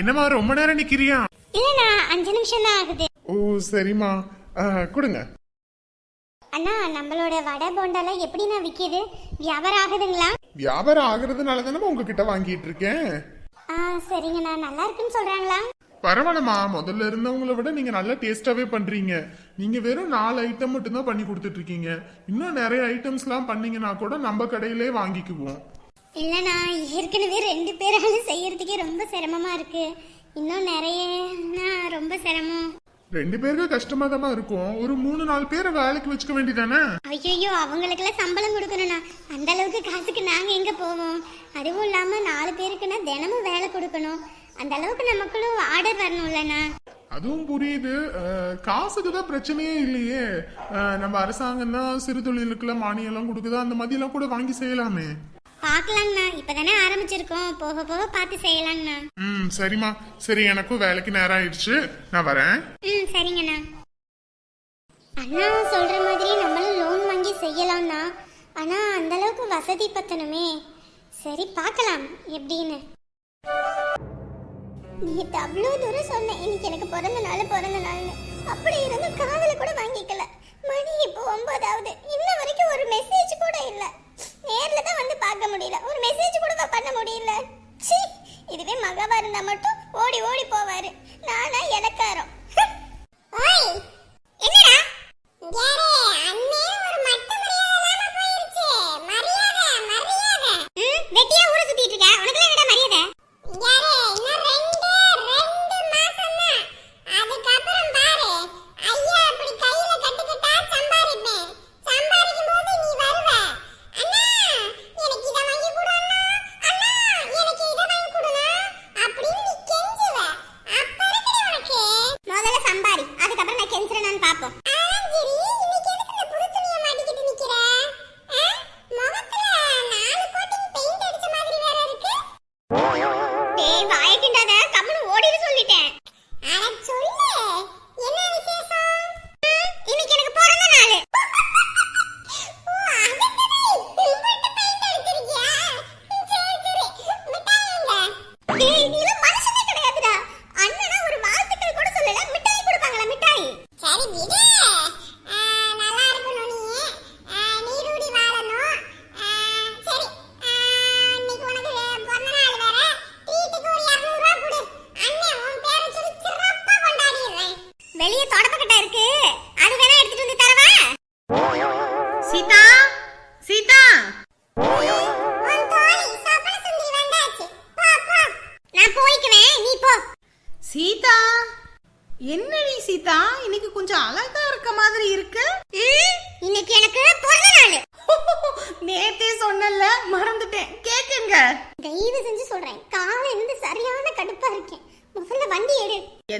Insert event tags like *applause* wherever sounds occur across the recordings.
என்னம்மா ரொம்ப நேரம் நிக்கிறியா? இல்லண்ணா அஞ்சு நிமிஷம் தான் ஆகுது. ஓ சரிம்மா. ஆ, கொடுங்க. அண்ணா நம்மளோட வடை போண்டாலாம் எப்படிண்ணா விற்கிது வியாபாரம் ஆகுதுங்களா? வியாபாரம் ஆகுறதுனால தானே உங்ககிட்ட வாங்கிட்டு இருக்கேன். ஆ சரிங்கண்ணா. நல்லா இருக்குன்னு சொல்றாங்களா? பரவாயில்லம்மா. முதல்ல இருந்தவங்கள விட நீங்க நல்லா டேஸ்டாவே பண்றீங்க. நீங்க வெறும் நாலு ஐட்டம் மட்டும் தான் பண்ணி கொடுத்துட்டு இருக்கீங்க. இன்னும் நிறைய ஐட்டம்ஸ்லாம் பண்ணீங்கன்னா கூட நம்ம கடையிலே வாங்கிக்குவோம். இல்லைண்ணா ஏற்கனவே ரெண்டு பேராலும் செய்யறதுக்கே ரொம்ப சிரமமா இருக்கு. இன்னும் நிறையனா ரொம்ப சிரமம். ரெண்டு பேருக்கு கஷ்டமா தான் இருக்கும். ஒரு மூணு நாலு பேரை வேலைக்கு வச்சுக்க வேண்டியதானே? ஐயோ அவங்களுக்கெல்லாம் சம்பளம் கொடுக்கணும்ண்ணா. அந்த அளவுக்கு காசுக்கு நாங்க எங்க போவோம்? அதுவும் இல்லாம நாலு பேருக்குன்னா தினமும் வேலை கொடுக்கணும். அந்த அளவுக்கு நமக்குள்ளும் ஆர்டர் வரணும்லண்ணா. அதுவும் புரியுது. காசுக்கு தான் பிரச்சனையே இல்லையே. நம்ம அரசாங்கம் தான் சிறு தொழிலுக்குலாம் மானியம் எல்லாம் கொடுக்குதா? அந்த மாதிரி எல்லாம் கூட வாங்கி செய்யலாமே. பார்க்கலாங்கண்ணா இப்பதானே ஆரம்பிச்சிருக்கோம். போக போக பார்த்து செய்யலாங்கண்ணா ம் சரிம்மா. சரி எனக்கும் வேலைக்கு நேரம் ஆயிடுச்சு. நான் வரேன். ம் சரிங்கண்ணா. அண்ணா சொல்ற மாதிரி நம்மளும் லோன் வாங்கி செய்யலாம் தான் ஆனா அந்த அளவுக்கு வசதி பத்தணுமே. சரி பார்க்கலாம். எப்படின்னு. நீ அவ்வளோ தூரம் சொன்ன இன்னைக்கு எனக்கு பிறந்த நாள் பிறந்த நாள்னு. அப்படி இருந்து காதல கூட வாங்கிக்கல. மணி இப்போ ஒன்பதாவது. இன்ன வரைக்கும் ஒரு மெசேஜ் கூட இல்ல. நேர்ல தான் வந்து பார்க்க முடியல. ஒரு மெசேஜ் கூட பண்ண முடியல. சி இதுவே மகவா இருந்தா மட்டும் ஓடி ஓடி போவாரு. நானா இலக்காரம் *laughs* ஓய் என்னடா? யாரே? அண்ணே. டேய் வாயை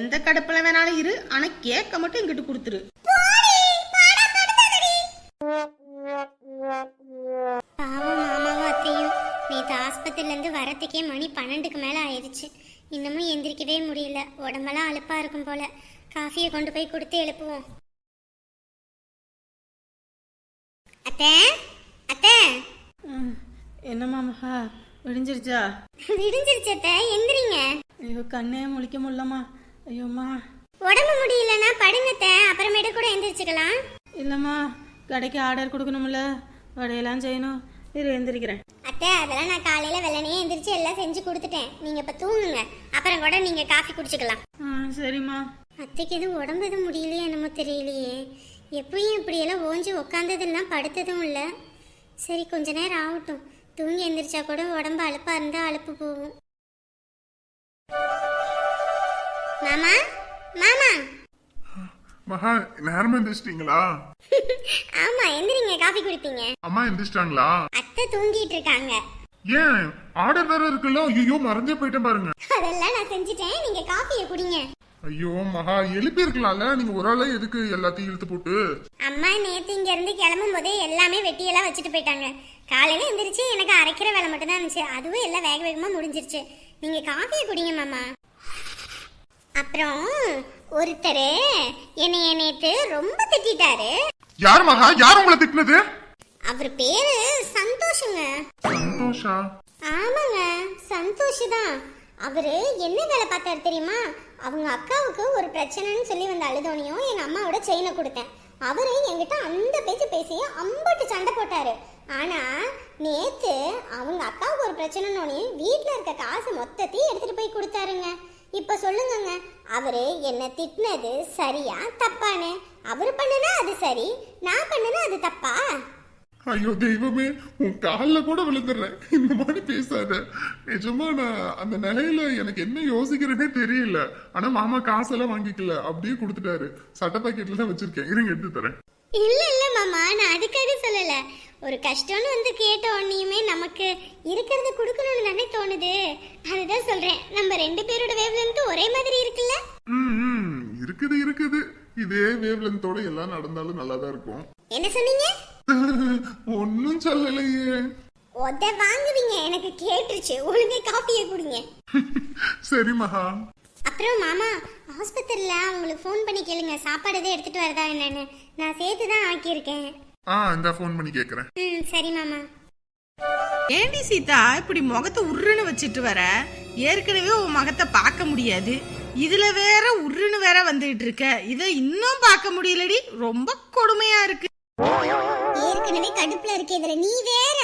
எந்த கடுப்புல வேணாலும் இரு. ஆனா கேக்க மட்டும் இங்கிட்டு கொடுத்துரு. பாவம் மாமாவும் அத்தையும். நேற்று ஆஸ்பத்திரில இருந்து வரத்துக்கே மணி பன்னெண்டுக்கு மேல ஆயிடுச்சு இன்னமும் எந்திரிக்கவே முடியல. உடம்பெல்லாம் அலுப்பா இருக்கும் போல. காஃபியை கொண்டு போய் கொடுத்து எழுப்புவோம். அத்தை அத்தை. என்னம்மா மகா விடிஞ்சிருச்சா? விடிஞ்சிருச்சு அத்தை. எந்திரிங்க. ஐயோ கண்ணே முழிக்க முடியலம்மா. ஐயோம்மா. உடம்பு முடியலன்னா படுங்க அத்தை அப்புறமேட்டு கூட எந்திரிச்சுக்கலாம். இல்லம்மா கடைக்கு ஆர்டர் கொடுக்கணும்ல. வடையெல்லாம் செய்யணும். இரு எந்திரிக்கிறேன். அத்தை அதெல்லாம் நான் காலையில வெள்ளனையே எந்திரிச்சு எல்லாம் செஞ்சு கொடுத்துட்டேன். நீங்க இப்ப தூங்குங்க. அப்புறம் கூட நீங்க காஃபி குடிச்சுக்கலாம். ஆ சரிம்மா. அத்தைக்கு எதுவும் உடம்பு எதுவும் முடியலையே என்னமோ தெரியலையே. எப்பயும் இப்படியெல்லாம் ஓஞ்சி உக்காந்ததெல்லாம் படுத்ததும் இல்லை. சரி கொஞ்ச நேரம் ஆகட்டும். தூங்கி எந்திரிச்சா கூட உடம்பு அலுப்பா இருந்தா அலுப்பு போகும். மாமா மாமா. மகா நேரமா எந்திரிச்சிட்டீங்களா? ஆமா எந்திரிங்க காஃபி குடிப்பீங்க. அம்மா எந்திரிச்சிட்டாங்களா? அத்தை தூங்கிட்டு இருக்காங்க. ஏன்? ஆர்டர் வேற இருக்குல்ல? ஐயோ மறந்தே போயிட்டேன் பாருங்க. அதெல்லாம் நான் செஞ்சுட்டேன். நீங்க காஃபியை குடிங்க. ஐயோ மகா எழுப்பி இருக்கலாம்ல நீங்க ஒரு ஆளே எதுக்கு எல்லாத்தையும் இழுத்து போட்டு? அம்மா நேத்து இங்க இருந்து கிளம்பும் போதே எல்லாமே வெட்டியெல்லாம் வச்சுட்டு போயிட்டாங்க. காலையில எந்திரிச்சு எனக்கு அரைக்கிற வேலை மட்டும் தான் இருந்துச்சு. அதுவும் எல்லாம் வேக வேகமா முடிஞ்சிருச்சு. நீங்க காஃபியை குடிங்க மாமா. அப்புறம் ஒருத்தர் என்னைய நேத்து ரொம்ப திட்டிட்டாரு. யார் மகா? யார் உங்களை திட்டினது? அவர் பேரு சந்தோஷங்க. சந்தோஷா? ஆமாங்க சந்தோஷ் தான். அவரு என்ன வேலை பார்த்தாரு தெரியுமா? அவங்க அக்காவுக்கு ஒரு பிரச்சனைன்னு சொல்லி வந்த அழுதோனையும் எங்க அம்மாவோட செயினை கொடுத்தேன். அவரு என்கிட்ட அந்த பேச்சு பேசி அம்பட்டு சண்டை போட்டாரு. ஆனா நேத்து அவங்க அக்காவுக்கு ஒரு பிரச்சனைனோனே வீட்ல இருக்க காசு மொத்தத்தையும் எடுத்துட்டு போய் கொடுத்தாருங்க. இப்ப சொல்லுங்கங்க. அவரு என்ன திட்டினது சரியா தப்பானு அவரு பண்ணுனா அது சரி நான் பண்ணுனா அது தப்பா? ஐயோ தெய்வமே உன் காலில் கூட விழுந்துடுறேன் இந்த மாதிரி பேசாத. நிஜமா நான் அந்த நிலையில எனக்கு என்ன யோசிக்கிறேனே தெரியல. ஆனா மாமா காசெல்லாம் வாங்கிக்கல. அப்படியே கொடுத்துட்டாரு. சட்ட பாக்கெட்ல தான் வச்சிருக்கேன். இருங்க எடுத்து தரேன். இல்ல இல்ல மாமா நான் அதுக்காக சொல்லல. ஒரு கஷ்டம்னு வந்து கேட்ட உடனேயுமே நமக்கு இருக்கிறத கொடுக்கணும்னு தானே தோணுது. அதுதான் சொல்றேன். நம்ம ரெண்டு பேரோட வேவ்லென்த் ஒரே மாதிரி இருக்குல்ல? ம், இருக்குது இருக்குது. இதே வேவ்லென்த்தோட எல்லாம் நடந்தாலும் நல்லா தான் இருக்கும். என்ன சொன்னீங்க? *laughs* ஒன்னும் சொல்லலையே. உத வாங்குவீங்க. எனக்கு கேட்டுருச்சு. ஒழுங்கா காப்பியை கொடுங்க. *laughs* சரி மகா. அப்புறம் மாமா ஆஸ்பத்திரியில அவங்களுக்கு ஃபோன் பண்ணி கேளுங்க. சாப்பாடு எதுவும் எடுத்துட்டு வரதா என்னன்னு. நான் சேர்த்து தான் ஆக்கியிருக்கேன். ஆ இந்த ஃபோன் பண்ணி கேக்குறேன். ம் சரி மாமா. ஏண்டி சீதா இப்படி முகத்தை உருன்னு வச்சிட்டு வர? ஏற்கனவே உன் முகத்தை பார்க்க முடியாது. இதுல வேற உருன்னு வேற வந்துட்டு இருக்க. இத இன்னும் பார்க்க முடியலடி. ரொம்ப கொடுமையா இருக்கு. ஏற்கனவே கடுப்புல இருக்க இதுல நீ வேற.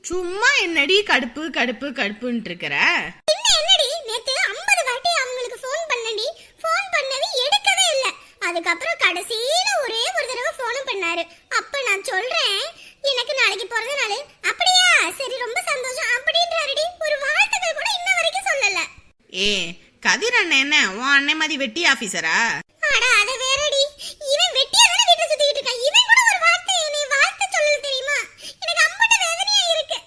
சும்மா என்னடி கடுப்பு கடுப்பு கடுப்புன்னு இருக்கிற? அதுக்கப்புறம் கடைசியில ஒரே ஒரு தடவை ஃபோனும் பண்ணாரு. அப்ப நான் சொல்றேன் எனக்கு நாளைக்கு பிறந்த நாள். அப்படியா? சரி ரொம்ப சந்தோஷம். அப்படின்றாருடி. ஒரு வாழ்த்துக்கள் கூட இன்ன வரைக்கும் சொல்லல. ஏ கதிர் அண்ணன் என்ன? உன் அண்ணன் மாதிரி வெட்டி ஆபீசரா? அட அத வேறடி. இவன் வெட்டியா தானே வீட்டுல சுத்திட்டு இருக்கான். இவன் கூட ஒரு வார்த்தை என்னை வாழ்த்து சொல்லல தெரியுமா? எனக்கு அம்மட்ட வேதனையா இருக்கு.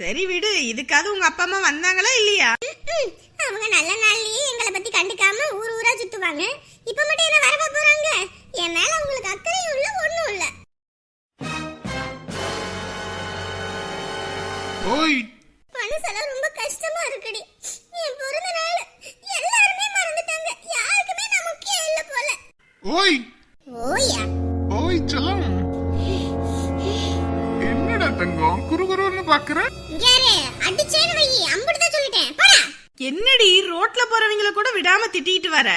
சரி விடு. இதுக்காவது உங்க அப்பா அம்மா வந்தாங்களா இல்லையா. அவங்க நல்ல நாள்லயே எங்களை பத்தி கண்டுக்காம சுத்துவாங்க இப்ப மட்டும் என்ன வரவா போறாங்க? என் மேல உங்களுக்கு அக்கறையும் இல்ல ஒண்ணும் இல்ல. ஓய். மனசெல்லாம் ரொம்ப கஷ்டமா இருக்குடி. என் பிறந்த நாள் எல்லாருமே மறந்துட்டாங்க. யாருக்குமே நான் முக்கியம் இல்ல போல. ஓய். ஓயா. ஓய் செல்லம் என்னடா தங்கம்? குறுகுறுன்னு பாக்குற? யாரு அடிச்சேன்னு என்னடி ரோட்ல போறவங்கள கூட விடாம திட்டிட்டு வர?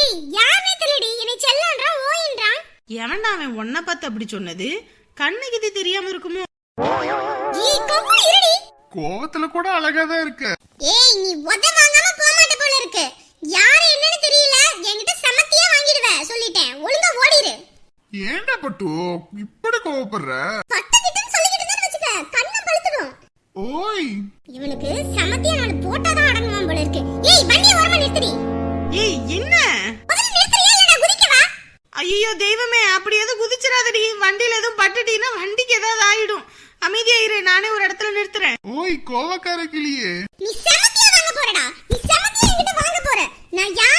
ஏய் யாருமே தெரியடி என்னை செல்லன்றான் ஓயின்றான். எவன்டா அவன் உன்னை பார்த்து அப்படி சொன்னது? கண்ணுக்கு இது தெரியாம இருக்குமோ? ஏய் கொம்பு இருடி. கோவத்துல கூட அழகா தான் இருக்க. ஏய் நீ உத வாங்காம போக மாட்ட போல இருக்கு. யாரு என்னன்னு தெரியல. என்கிட்ட சமத்தியா வாங்கிடுவ. சொல்லிட்டேன். ஒழுங்கா ஓடிரு. ஏன்டா பட்டு இப்படி கோவப்படுற? பட்டுக்கிட்டுன்னு ஓய். இவனுக்கு சமத்தியா நாள் போட்டாதான் அடங்குவான் போல இருக்கு. ஏய் வண்டியை ஓரமா நிறுத்துடி. ஏய் என்ன? முதல்ல நிறுத்துறியா? இல்ல நான் குதிக்கவா? ஐயோ தெய்வமே அப்படி எதுவும் குதிச்சிடாதடி. வண்டியில எதுவும் பட்டுட்டீங்கன்னா வண்டிக்கு ஏதாவது ஆயிடும். அமைதியாயிரு நானே ஒரு இடத்துல நிறுத்துறேன். ஓய் கோவக்கார கிளியே. நீ சமத்தியா வாங்க போறடா. நீ சமத்தியா என்கிட்ட வாங்க போற. நான் யாரு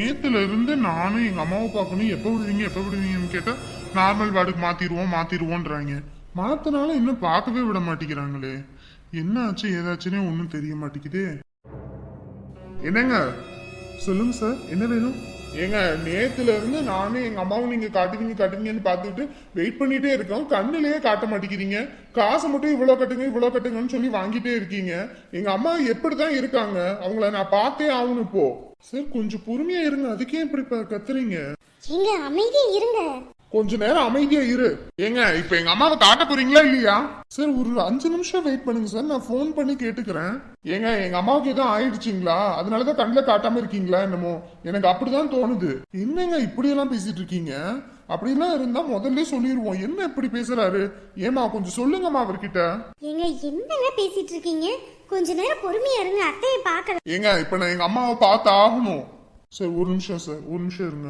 நேத்துல இருந்து நானும் எங்க அம்மாவை பார்க்கணும். எப்ப விடுவீங்க எப்ப விடுவீங்கன்னு கேட்டா நார்மல் வார்டுக்கு மாத்திருவோம் மாத்திருவோன்றாங்க. மாத்தினாலும் இன்னும் பார்க்கவே விட மாட்டேங்கிறாங்களே. என்ன ஆச்சு ஏதாச்சுன்னே ஒன்றும் தெரிய மாட்டேங்குதே. என்னங்க? சொல்லுங்க சார் என்ன வேணும்? ஏங்க நேத்துல இருந்து நானும் எங்க அம்மாவும் நீங்க காட்டுவீங்க காட்டுவீங்கன்னு பார்த்துட்டு வெயிட் பண்ணிட்டே இருக்கோம். கண்ணிலேயே காட்ட மாட்டேங்கிறீங்க. காசை மட்டும் இவ்வளோ கட்டுங்க இவ்வளோ கட்டுங்கன்னு சொல்லி வாங்கிட்டே இருக்கீங்க. எங்க அம்மா எப்படி தான் இருக்காங்க? அவங்கள நான் பார்த்தே ஆகணும் இப்போ. சார் கொஞ்சம் பொறுமையா இருங்க. அதுக்கே இப்படி கத்துறீங்க? எங்க அமைதியா இருங்க. கொஞ்ச நேரம் அமைதியா இரு. ஏங்க இப்ப எங்க அம்மாவை காட்ட போறீங்களா இல்லையா? சார் ஒரு அஞ்சு நிமிஷம் வெயிட் பண்ணுங்க சார். நான் ஃபோன் பண்ணி கேட்டுக்கிறேன். ஏங்க எங்க அம்மாவுக்கு எதுவும் ஆயிடுச்சுங்களா? அதனாலதான் கண்ணில் காட்டாம இருக்கீங்களா என்னமோ? எனக்கு அப்படிதான் தோணுது. என்னங்க இப்படி எல்லாம் பேசிட்டு இருக்கீங்க? அப்படிலாம் இருந்தா முதல்ல சொல்லிடுவோம் என்ன இப்படி பேசுறாரு? ஏமா கொஞ்சம் சொல்லுங்கம்மா அவர்கிட்ட. எங்க என்னங்க பேசிட்டு இருக்கீங்க? கொஞ்ச நேரம் பொறுமையா இருங்க. அத்தையை பார்க்கலாம் ஏங்க இப்ப நான் எங்க அம்மாவை பார்த்து ஆகணும். சார் ஒரு நிமிஷம் சார். ஒரு நிமிஷம் இருங்க.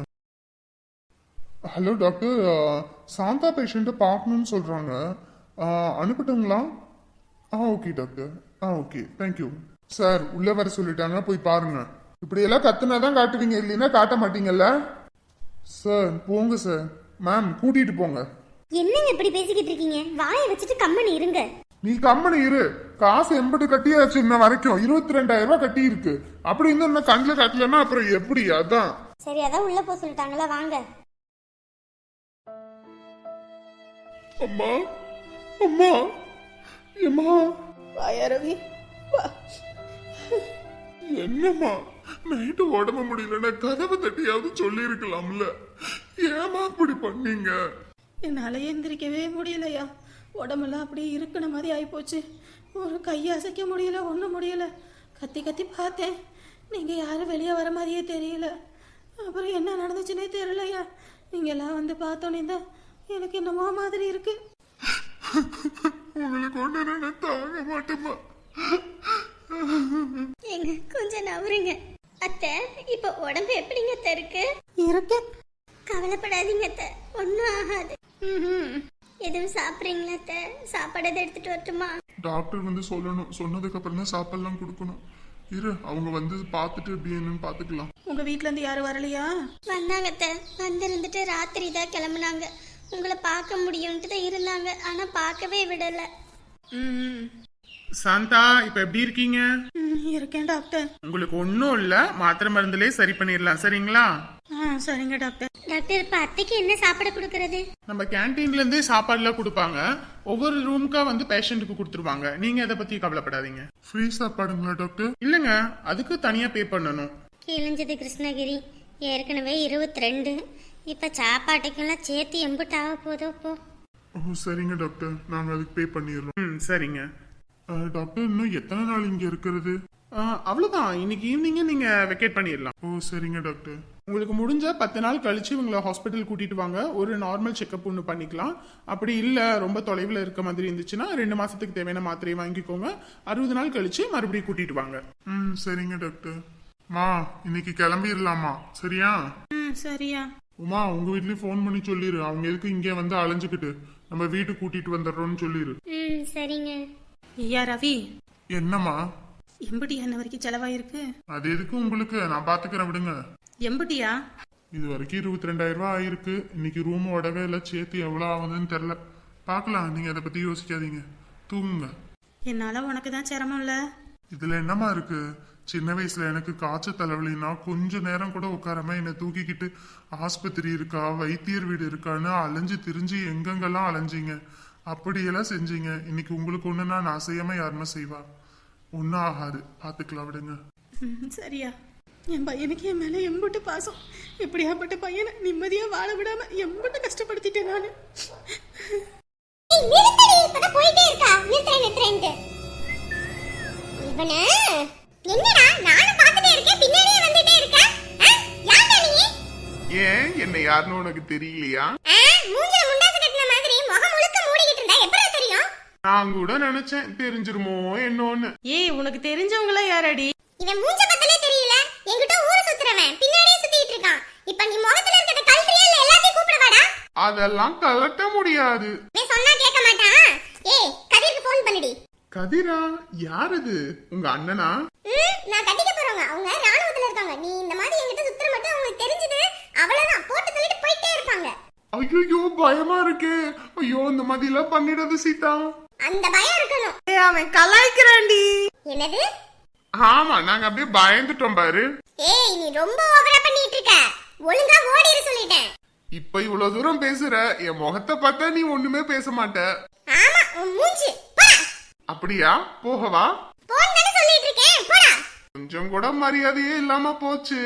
ஹலோ டாக்டர் அஹ், சாந்தா பேஷண்ட்டை பார்க்கணும்னு சொல்றாங்க. அஹ், அனுப்பட்டுங்களா? ஆ ஓகே டாக்டர் ஆ ஓகே தேங்க்யூ சார் உள்ள வர சொல்லிட்டாங்க போய் பாருங்க. இப்படி எல்லாம் கத்துனா தான் காட்டுவீங்க இல்லைன்னா காட்ட மாட்டீங்கல்ல? சார் போங்க சார் மேம் கூட்டிட்டு போங்க. என்னங்க இப்படி பேசிக்கிட்டு இருக்கீங்க? வாயை வச்சுட்டு கம்மனி இருங்க. நீ கம்பெனி இரு. காசு எண்பது கட்டியாச்சு இன்ன வரைக்கும். இருபத்தி ரெண்டாயிரம் ரூபாய் கட்டி இருக்கு அப்படி இன்னும் கண்ணில் கட்டலன்னா அப்புறம் எப்படி? அதான். சரி அதான் உள்ள போக சொல்லிட்டாங்களா? வாங்க. அம்மா அம்மா ஏம்மா? வாயா ரவி வா. என்னம்மா நைட்டு உடம்பு முடியலன்னா கதவை தட்டியாவது சொல்லியிருக்கலாம்ல. ஏமா இப்படி பண்ணீங்க? என்னால் எந்திரிக்கவே முடியலையா? உடம்பெல்லாம் அப்படியே இருக்கிற மாதிரி ஆகிப்போச்சு ஒரு கையை அசைக்க முடியல ஒன்றும் முடியல. கத்தி கத்தி பார்த்தேன். நீங்கள் யாரும் வெளியே வர மாதிரியே தெரியல. அப்புறம் என்ன நடந்துச்சுன்னே தெரியலையா? நீங்கள்லாம் வந்து பார்த்தோன்னே தான் எனக்கு என்னமோ மாதிரி இருக்கு. உங்களுக்கு ஒண்ணு நான் தாங்க மாட்டேம்மா. ஏங்க கொஞ்சம் நவருங்க. அத்தை இப்போ உடம்பு எப்படிங்க அத்தை இருக்கு? இருக்கு. கவலைப்படாதீங்க அத்தை ஒன்றும் ஆகாது. எதுவும் சாப்பிட்றீங்களா அத்தை? சாப்பாடு எதுவும் எடுத்துட்டு வரட்டுமா? டாக்டர் வந்து சொல்லணும். சொன்னதுக்கு அப்புறம் தான் சாப்பாடுலாம் கொடுக்கணும். இரு அவங்க வந்து பார்த்துட்டு எப்படி என்னன்னு பார்த்துக்கலாம். உங்கள் வீட்டிலேருந்து யாரும் வரலையா? வந்தாங்க அத்தை. வந்திருந்துட்டு ராத்திரி தான் கிளம்புனாங்க. உங்களை பார்க்க முடியும்ட்டு தான் இருந்தாங்க. ஆனால் பார்க்கவே விடலை. ம் சாந்தா இப்ப எப்படி இருக்கீங்க? ம், இருக்கேன் டாக்டர். உங்களுக்கு ஒன்றும் இல்ல. மாத்திரை மருந்துலே சரி பண்ணிடலாம். சரிங்களா? சரிங்க டாக்டர். டாக்டர் இப்போ அத்தைக்கு என்ன சாப்பாடு கொடுக்கறது? நம்ம கேன்டீன்ல இருந்தே சாப்பாடுலாம் கொடுப்பாங்க. ஒவ்வொரு ரூமுக்கா வந்து பேஷண்ட்டுக்கு கொடுத்துருவாங்க. நீங்க அதை பத்தி கவலைப்படாதீங்க. ஃப்ரீ சாப்பாடுங்களா டாக்டர்? இல்லைங்க. அதுக்கு தனியா பே பண்ணணும். கிழிஞ்சது கிருஷ்ணகிரி. ஏற்கனவே இருபத்தி ரெண்டு. இப்போ சாப்பாட்டுக்கெல்லாம் சேர்த்து எம்பிட்டு ஆக போதோ போ. ஓ சரிங்க டாக்டர். நாங்கள் அதுக்கு பே பண்ணிடுறோம். ம் சரிங்க. டாக்டர் இன்னும் எத்தனை நாள் இங்கே இருக்கிறது? ஆ, அவ்வளவுதான். இன்னைக்கு ஈவினிங்கே நீங்க வெக்கேட் பண்ணிடலாம். ஓ சரிங்க டாக்டர். உங்களுக்கு முடிஞ்ச பத்து நாள் கழிச்சு உங்களை ஹாஸ்பிட்டல் கூட்டிட்டு வாங்க. ஒரு நார்மல் செக்அப் ஒன்று பண்ணிக்கலாம். அப்படி இல்லை ரொம்ப தொலைவில் இருக்க மாதிரி இருந்துச்சுன்னா ரெண்டு மாசத்துக்கு தேவையான மாத்திரையை வாங்கிக்கோங்க. அறுபது நாள் கழிச்சு மறுபடியும் கூட்டிட்டு வாங்க. ம் சரிங்க டாக்டர். மா இன்னைக்கு கிளம்பிடலாமா? சரியா? ம் சரியா. உமா உங்க வீட்லயும் ஃபோன் பண்ணி சொல்லிரு. அவங்க எதுக்கு இங்கே வந்து அலைஞ்சுக்கிட்டு? நம்ம வீட்டுக்கு கூட்டிட்டு வந்துடுறோம்னு சொல்லிரு. ம் சரிங்க. ஐயா ரவி. என்னம்மா? எம்படி என்ன வரைக்கும் செலவாயிருக்கு. அது எதுக்கு உங்களுக்கு? நான் பாத்துக்கிறேன் விடுங்க. எம்படியா இது வரைக்கும் இருபத்தி ரெண்டாயிரம் ரூபாய் ஆயிருக்கு. இன்னைக்கு ரூம் உடவே எல்லாம் சேர்த்து எவ்வளோ ஆகுதுன்னு தெரில பார்க்கலாம் நீங்க அதை பத்தி யோசிக்காதீங்க. தூங்குங்க. என்னால உனக்கு தான் சிரமம் இல்ல. இதுல என்னம்மா இருக்கு? சின்ன வயசுல எனக்கு காய்ச்சல் தலைவலினா கொஞ்ச நேரம் கூட உட்காராம என்னை தூக்கிக்கிட்டு ஆஸ்பத்திரி இருக்கா வைத்தியர் வீடு இருக்கான்னு அலைஞ்சு திரிஞ்சு எங்கெங்கெல்லாம் அலைஞ்சீங்க? அப்படியெல்லாம் செஞ்சீங்க. இன்னைக்கு உங்களுக்கு ஒண்ணுனா நான் செய்யாம யாருமே செய்வா? ஒன்றும் ஆகாது. பார்த்துக்கலாம் விடுங்க. ம், சரியா. என் பையனுக்கு என் மேல எம்புட்டு பாசம். எப்படியாப்பட்ட பையனை நிம்மதியா வாழ விடாம எம்புட்டு கஷ்டப்படுத்திட்டேன் நானு. போயிட்டே இருக்கா. நிறுத்துறேன் இவன. என்னடா நானும் பார்த்துட்டே இருக்கேன் பின்னாடியே வந்துட்டே இருக்க? நீ? ஏன் என்ன யாருன்னு உனக்கு தெரியலையா? மூஞ்சில முண்டாசு கட்டின மாதிரி முகம் முழுக்க மூடிக்கிட்டு இருந்தா எப்படா தெரியும்? நான் கூட நினைச்சேன் தெரிஞ்சிருமோ என்னோன்னு. ஏய் உனக்கு தெரிஞ்சவங்களா யாரடி? இவன் மூஞ்ச பத்தலே தெரியல. என்கிட்ட ஊரு சுத்துறவன். பின்னாடியே சுத்திட்டு இருக்கான். இப்ப நீ முகத்துல இல்ல எல்லாத்தையும் கூப்பிடவாடா? அதெல்லாம் கலட்ட முடியாது. இவன் சொன்னா கேட்க மாட்டான். ஏய் கதிருக்கு ஃபோன் பண்ணுடி. கதிரா யார் உங்க அண்ணனா? நான் கட்டிக்க போறவங்க. அவங்க ராணுவத்துல இருக்காங்க. நீ இந்த மாதிரி என்கிட்ட சுத்துற மட்டும் அவங்களுக்கு தெரிஞ்சது அவ்வளவுதான் போட்டு தள்ளிட்டு போயிட்டே இருப்பாங்க. ஐயோ பயமா இருக்கு. ஐயோ இந்த மாதிரி எல்லாம் பண்ணிடாத சீதா. அந்த பயம் இருக்கணும். ஏய் அவன் கலாய்க்கிறான்டி. என்னது? ஆமா நாங்க அப்படியே பயந்துட்டோம் பாரு. ஏய் நீ ரொம்ப ஓவரா பண்ணிட்டு இருக்க. ஒழுங்கா ஓடிரு சொல்லிட்டேன். இப்ப இவ்வளவு தூரம் பேசுற. என் முகத்தை பார்த்தா நீ ஒண்ணுமே பேச மாட்ட. ஆமா மூஞ்சி. அப்படியா? போகவா? கொஞ்சம் கூட மரியாதையே இல்லாம போச்சு.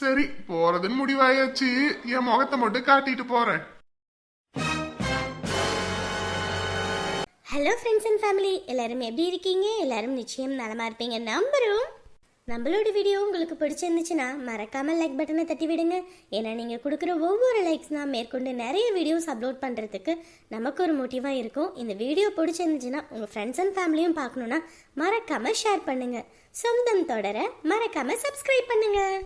சரி போறதுன்னு முடிவாயாச்சு. என் முகத்தை மட்டும் காட்டிட்டு போறேன். ஹலோ ஃப்ரெண்ட்ஸ் அண்ட் ஃபேமிலி எல்லாரும் எப்படி இருக்கீங்க? எல்லாரும் நிச்சயம் நலமா இருப்பீங்க. நம்புறோம். நம்மளோட வீடியோ உங்களுக்கு பிடிச்சிருந்துச்சுன்னா மறக்காமல் லைக் பட்டனை தட்டி விடுங்க. ஏன்னா நீங்கள் கொடுக்குற ஒவ்வொரு லைக்ஸ் தான் மேற்கொண்டு நிறைய வீடியோஸ் அப்லோட் பண்ணுறதுக்கு நமக்கு ஒரு மோட்டிவாக இருக்கும். இந்த வீடியோ பிடிச்சிருந்துச்சுன்னா உங்கள் ஃப்ரெண்ட்ஸ் அண்ட் ஃபேமிலியும் பார்க்கணுன்னா மறக்காமல் ஷேர் பண்ணுங்கள் சொந்தம் தொடர மறக்காமல் சப்ஸ்கிரைப் பண்ணுங்கள்